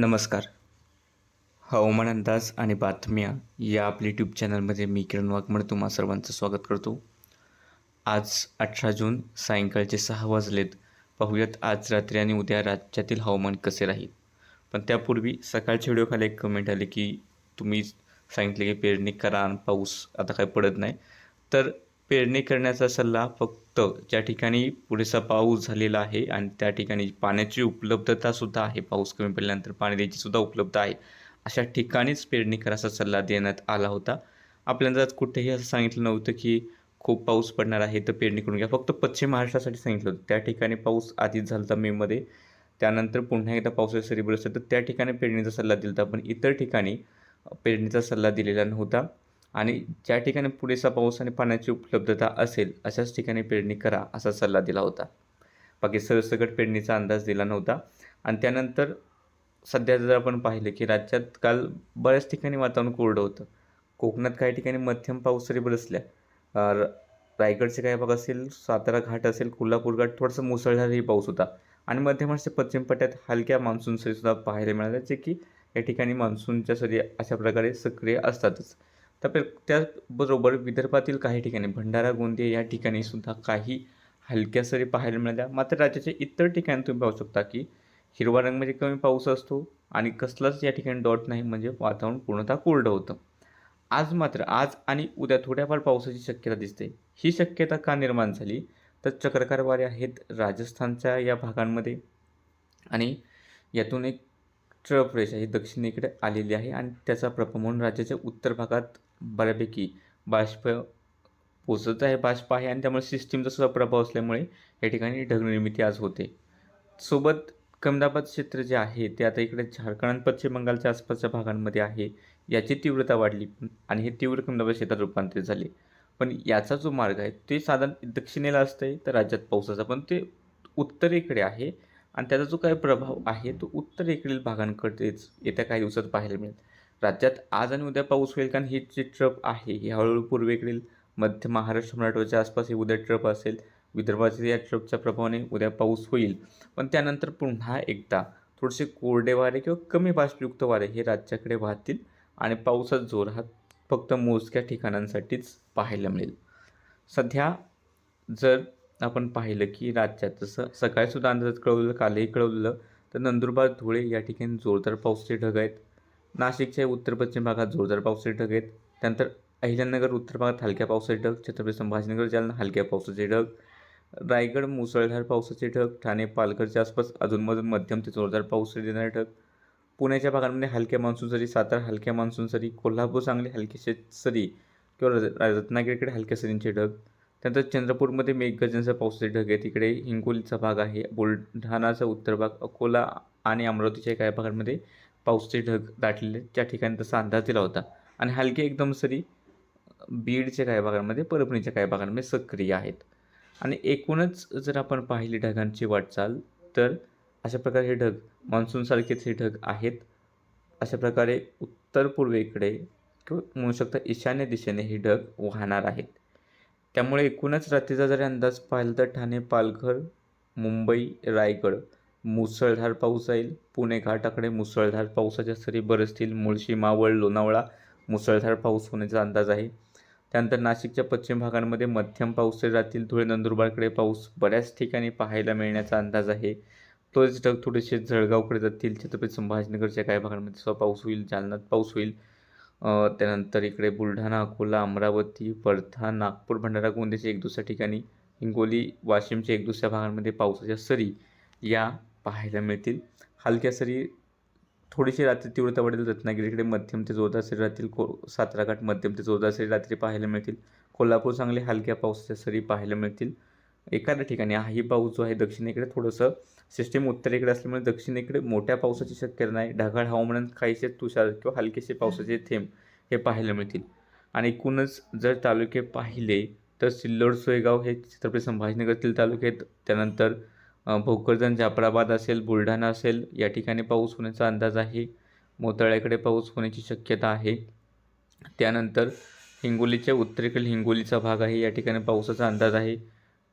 नमस्कार. हवामान अंदाज आणि बातम्या या आपल्या यूट्यूब चॅनलमध्ये मी किरण वाघमड तुम्हा सर्वांचं स्वागत करतो. आज अठरा जून सायंकाळचे सहा वाजलेत. पाहूयात आज रात्री आणि उद्या राज्यातील हवामान कसे राहील. पण त्यापूर्वी सकाळच्या व्हिडिओखाली एक कमेंट आली की तुम्ही सांगितले की पेरणी करा आणि पाऊस आता काही पडत नाही. तर पेरणी करण्याचा सल्ला फक्त ज्या ठिकाणी पुरेसा पाऊस झालेला आहे आणि त्या ठिकाणी पाण्याची उपलब्धतासुद्धा आहे पाऊस कमी पडल्यानंतर पाणी द्यायची सुद्धा उपलब्ध आहे अशा ठिकाणीच पेरणी करायचा सल्ला देण्यात आला होता. आपल्याला आज कुठेही असं सांगितलं नव्हतं की खूप पाऊस पडणार आहे तर पेरणी करून घ्या. फक्त पश्चिम महाराष्ट्रासाठी सांगितलं होतं. त्या ठिकाणी पाऊस आधीच झाला होता मेमध्ये त्यानंतर पुन्हा एकदा पावसाची सरी बरसत तर त्या ठिकाणी पेरणीचा सल्ला दिला होता पण इतर ठिकाणी पेरणीचा सल्ला दिलेला नव्हता. आणि ज्या ठिकाणी पुरेसा पाऊस आणि पाण्याची उपलब्धता असेल अशाच ठिकाणी पेरणी करा असा सल्ला दिला होता. बाकी सरसकट पेरणीचा अंदाज दिला नव्हता. आणि त्यानंतर सध्या जर आपण पाहिलं की राज्यात काल बऱ्याच ठिकाणी वातावरण कोरडं होतं. कोकणात काही ठिकाणी मध्यम पाऊस तरी बरसल्या. रायगडचे काही भाग असेल सातारा घाट असेल कोल्हापूर घाट थोडंसं मुसळधारही पाऊस होता. आणि मध्य महाराष्ट्र पश्चिम पट्ट्यात हलक्या मान्सून सरीसुद्धा पाहायला मिळाल्या जे की या ठिकाणी मान्सूनच्या सरी अशा प्रकारे सक्रिय असतातच. तर त्याचबरोबर विदर्भातील काही ठिकाणी भंडारा गोंदिया या ठिकाणी सुद्धा काही हलक्या सरी पाहायला मिळाल्या. मात्र राज्याच्या इतर ठिकाणी तुम्ही पाहू शकता की हिरवा रंग म्हणजे कमी पाऊस असतो आणि कसलाच या ठिकाणी डॉट नाही म्हणजे वातावरण पूर्णतः कोरडं होतं. आज मात्र आज आणि उद्या थोड्याफार पावसाची शक्यता दिसते. ही शक्यता का निर्माण झाली? तर चक्रकार वारे आहेत राजस्थानच्या या भागांमध्ये आणि यातून एक ट्रफ रेषा ही दक्षिणेकडे आलेली आहे आणि त्याचा प्रभाव म्हणून राज्याच्या उत्तर भागात बऱ्यापैकी बाष्प पोचत आहे बाष्प आहे आणि त्यामुळे सिस्टीमचा सुद्धा प्रभाव असल्यामुळे या ठिकाणी ढगनिर्मिती आज होते. सोबत कमदाबाद क्षेत्र जे आहे ते आता इकडे झारखंड आणि पश्चिम बंगालच्या आसपासच्या भागांमध्ये आहे याची तीव्रता वाढली आणि हे तीव्र कमदाबाद क्षेत्रात रूपांतरित झाले. पण याचा जो मार्ग आहे ते साधारण दक्षिणेला असतंय तर राज्यात पावसाचा पण ते उत्तरेकडे आहे आणि त्याचा जो काही प्रभाव आहे तो उत्तरेकडील भागांकडेच येत्या काही दिवसात पाहायला मिळेल. राज्यात आज आणि उद्या पाऊस होईल कारण ही जी ट्रप आहे ही हळूहळू पूर्वेकडील मध्य महाराष्ट्र मराठवाड्याच्या आसपास ही उद्या ट्रप असेल. विदर्भातील या ट्रपच्या प्रभावाने उद्या पाऊस होईल. पण त्यानंतर पुन्हा एकदा थोडेसे कोरडे वारे किंवा कमी बाष्पयुक्त वारे हे राज्याकडे वाहतील आणि पावसाचा जोर हा फक्त मोजक्या ठिकाणांसाठीच पाहायला मिळेल. सध्या जर आपण पाहिलं की राज्यात जसं सकाळीसुद्धा अंदाजात कळवलं कालही कळवलं तर नंदुरबार धुळे या ठिकाणी जोरदार पावसाचे ढग आहेत. नाशिकच्या उत्तर पश्चिम भागात जोरदार पावसाचे ढग आहेत. त्यानंतर अहिल्यानगर उत्तर भागात हलक्या पावसाचे ढग छत्रपती संभाजीनगर जालना हलक्या पावसाचे ढग रायगड मुसळधार पावसाचे ढग ठाणे पालघरच्या आसपास अधूनमधून मध्यम ते जोरदार पाऊस देणारे ढग पुण्याच्या भागांमध्ये हलक्या मान्सून सरी सातारा हलक्या मान्सून सरी कोल्हापूर सांगली हलक्याचे सरी किंवा रत्नागिरीकडे हलक्या सरींचे ढग त्यानंतर चंद्रपूरमध्ये मेघगर्जनचा पावसाचे ढग आहे तिकडे हिंगोलीचा भाग आहे बुलढाणाचा उत्तर भाग अकोला आणि अमरावतीच्या काही भागांमध्ये पाऊसचे ढग दाटलेले त्या ठिकाणी तसा अंदाज दिला होता. आणि हलके एकदम सरी बीडच्या काही भागांमध्ये परभणीच्या काही भागांमध्ये सक्रिय आहेत. आणि एकूणच जर आपण पाहिली ढगांची वाटचाल तर अशा प्रकारे हे ढग मान्सूनसारखेच हे ढग आहेत. अशा प्रकारे उत्तर पूर्वेकडे किंवा म्हणू शकता ईशान्य दिशेने हे ढग वाहणार आहेत. त्यामुळे एकूणच रात्रीचा जरी अंदाज पाहिला तर ठाणे पालघर मुंबई रायगड मुसळधार पाऊस जाईल. पुणे घाटाकडे मुसळधार पावसाच्या सरी बरसतील. मुळशी मावळ लोणावळा मुसळधार पाऊस होण्याचा अंदाज आहे. त्यानंतर नाशिकच्या पश्चिम भागांमध्ये मध्यम पाऊस राहतील धुळे नंदुरबारकडे पाऊस बऱ्याच ठिकाणी पाहायला मिळण्याचा अंदाज आहे. तोच ढग थोडेसे जळगावकडे जातील. छत्रपती संभाजीनगरच्या काही भागांमध्ये सुद्धा पाऊस होईल. जालन्यात पाऊस होईल. त्यानंतर इकडे बुलढाणा अकोला अमरावती वर्धा नागपूर भंडारा गोंदियाच्या एक दुसऱ्या ठिकाणी हिंगोली वाशिमच्या एक दुसऱ्या भागांमध्ये पावसाच्या सरी या पाहायला मिळतील. हलक्या सरी थोडीशी रात्री तीव्रता वाढेल रत्नागिरीकडे मध्यम ते जोरदार सरी राहतील को सातारा घाट मध्यम ते जोरदार सरी रात्री पाहायला मिळतील. कोल्हापूर चांगले हलक्या पावसाच्या सरी पाहायला मिळतील. एखाद्या ठिकाणी हाही पाऊस जो आहे दक्षिणेकडे थोडंसं सिस्टीम उत्तरेकडे असल्यामुळे दक्षिणेकडे मोठ्या पावसाची शक्यता नाही. ढगाळ हवामानात काहीसे तुषार किंवा हलकेसे पावसाचे थेंब हे पाहायला मिळतील. आणि एकूणच जर तालुके पाहिले तर सिल्लोड सोयगाव हे छत्रपती संभाजीनगरतील तालुके आहेत त्यानंतर भोकरदन जाफराबाद असेल बुलढाणा असेल या ठिकाणी पाऊस होण्याचा अंदाज आहे. मोताळ्याकडे पाऊस होण्याची शक्यता आहे. त्यानंतर हिंगोलीच्या उत्तरेकडील हिंगोलीचा भाग आहे या ठिकाणी पावसाचा अंदाज आहे.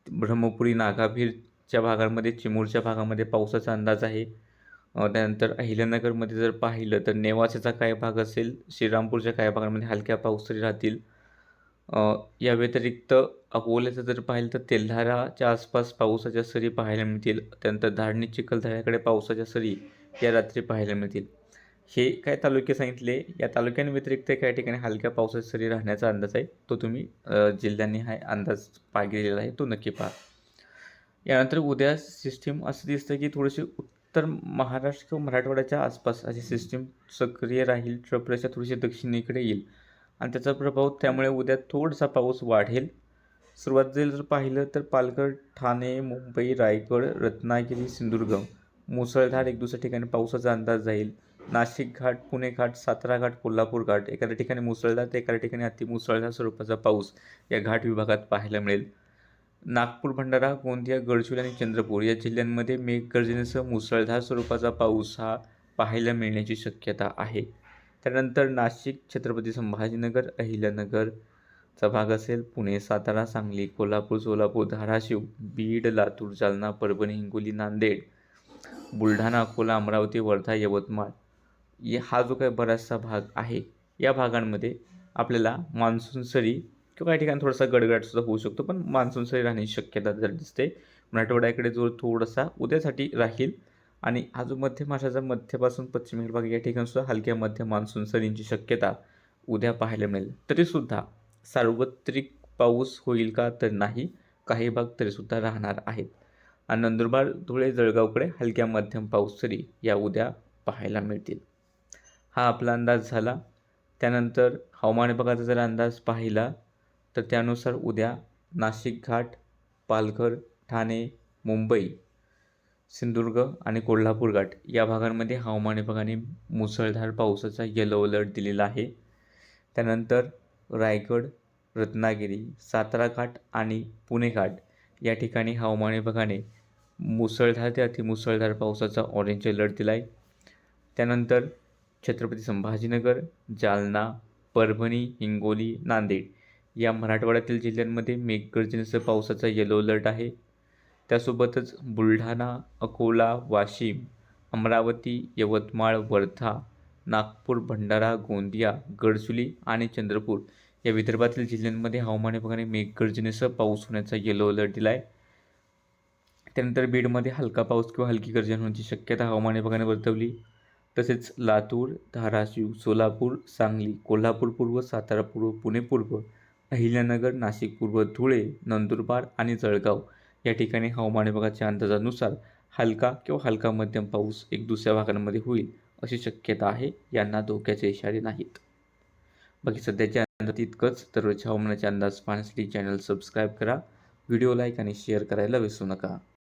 ब्रह्मपुरी नागाभीरच्या भागांमध्ये चिमूरच्या भागामध्ये पावसाचा अंदाज आहे. त्यानंतर अहिल्यानगरमध्ये जर पाहिलं तर नेवासेचा काही भाग असेल श्रीरामपूरच्या काही भागांमध्ये हलक्या पाऊस तरी राहतील. या व्यतिरिक्त अकोल्याचं जर पाहिलं तर तेल्हाराच्या आसपास पावसाच्या सरी पाहायला मिळतील. त्यानंतर धारणी चिखलदऱ्याकडे पावसाच्या सरी या रात्री पाहायला मिळतील. हे काय तालुके सांगितले? या तालुक्यांव्यतिरिक्त काही ठिकाणी हलक्या पावसाच्या सरी राहण्याचा अंदाज आहे? तो तुम्ही जिल्ह्यांनी हा अंदाज पाहिलेला आहे तो नक्की पहा. यानंतर उद्या सिस्टीम असं दिसतं की थोडीशी उत्तर महाराष्ट्र किंवा मराठवाड्याच्या आसपास अशी सिस्टीम सक्रिय राहील. ट्रपरेच्या थोडीशी दक्षिणेकडे येईल. आणि त्याचा प्रभाव त्यामुळे उद्या थोडासा पाऊस वाढेल. सुरुवातीला जर जर पाहिलं तर पालघर ठाणे मुंबई रायगड रत्नागिरी सिंधुदुर्ग मुसळधार एक दुसऱ्या ठिकाणी पावसाचा अंदाज जाईल. नाशिक घाट पुणे घाट सातारा घाट कोल्हापूर घाट एखाद्या ठिकाणी मुसळधार तर एखाद्या ठिकाणी अतिमुसळधार स्वरूपाचा पाऊस या घाट विभागात पाहायला मिळेल. नागपूर भंडारा गोंदिया गडचिरोली आणि चंद्रपूर या जिल्ह्यांमध्ये मेघगर्जनेसह मुसळधार स्वरूपाचा पाऊस हा पाहायला मिळण्याची शक्यता आहे. त्यानंतर नाशिक छत्रपती संभाजीनगर अहिल्यानगरचा भाग असेल पुणे सातारा सांगली कोल्हापूर सोलापूर धाराशिव बीड लातूर जालना परभणी हिंगोली नांदेड बुलढाणा अकोला अमरावती वर्धा यवतमाळ. या हा जो काही बराचसा भाग आहे या भागांमध्ये आपल्याला मान्सून सरी किंवा काही ठिकाणी थोडासा गडगडाटसुद्धा होऊ शकतो पण मान्सून सरी राहण्याची शक्यता जर दिसते मराठवाड्याकडे जो थोडासा उद्यासाठी राहील आणि हा जो मध्य महाराष्ट्राचा मध्यपासून पश्चिमेकडे भाग या ठिकाणीसुद्धा हलक्या मध्य मान्सून सरींची शक्यता उद्या पाहायला मिळेल. तरीसुद्धा सार्वत्रिक पाऊस होईल का तर नाही काही भाग तरीसुद्धा राहणार आहेत. आणि नंदुरबार धुळे जळगावकडे हलक्या मध्यम पाऊस सरी या उद्या पाहायला मिळतील. हा आपला अंदाज झाला. त्यानंतर हवामान विभागाचा जर अंदाज पाहिला तर त्यानुसार उद्या नाशिक घाट पालघर ठाणे मुंबई सिंधुदुर्ग आणि कोल्हापूर घाट या भागांमध्ये हवामान विभागाने मुसळधार पावसाचा येलो अलर्ट दिलेला आहे. त्यानंतर रायगड रत्नागिरी सातारा घाट आणि पुणे घाट या ठिकाणी हवामान विभागाने मुसळधार ते अतिमुसळधार पावसाचा ऑरेंज अलर्ट दिला आहे त्यानंतर छत्रपती संभाजीनगर जालना परभणी हिंगोली नांदेड या मराठवाड्यातील जिल्ह्यांमध्ये मेघगर्जनेसह पावसाचा येलो अलर्ट आहे. त्यासोबतच बुलढाणा अकोला वाशिम अमरावती यवतमाळ वर्धा नागपूर भंडारा गोंदिया गडचुली आणि चंद्रपूर या विदर्भातील जिल्ह्यांमध्ये हवामान विभागाने मेघगर्जनेसह पाऊस होण्याचा येलो अलर्ट दिला आहे त्यानंतर बीडमध्ये हलका पाऊस किंवा हलकी गर्जन होण्याची शक्यता हवामान विभागाने वर्तवली. तसेच लातूर धाराशिव सोलापूर सांगली कोल्हापूर पूर्व सातारा पूर्व पुणे पूर्व अहिल्यानगर नाशिक पूर्व धुळे नंदुरबार आणि जळगाव या ठिकाणी हवामान विभागाच्या अंदाजानुसार हलका किंवा हलका मध्यम पाऊस एक दुसऱ्या भागांमध्ये होईल अशी शक्यता आहे यांना धोक्याचे इशारे नाहीत. बाकी सध्याच्या अंदाज इतकंच दररोजच्या हवामानाचे अंदाज पाहण्यासाठी चॅनल सबस्क्राईब करा. व्हिडिओ लाईक आणि शेअर करायला विसरू नका.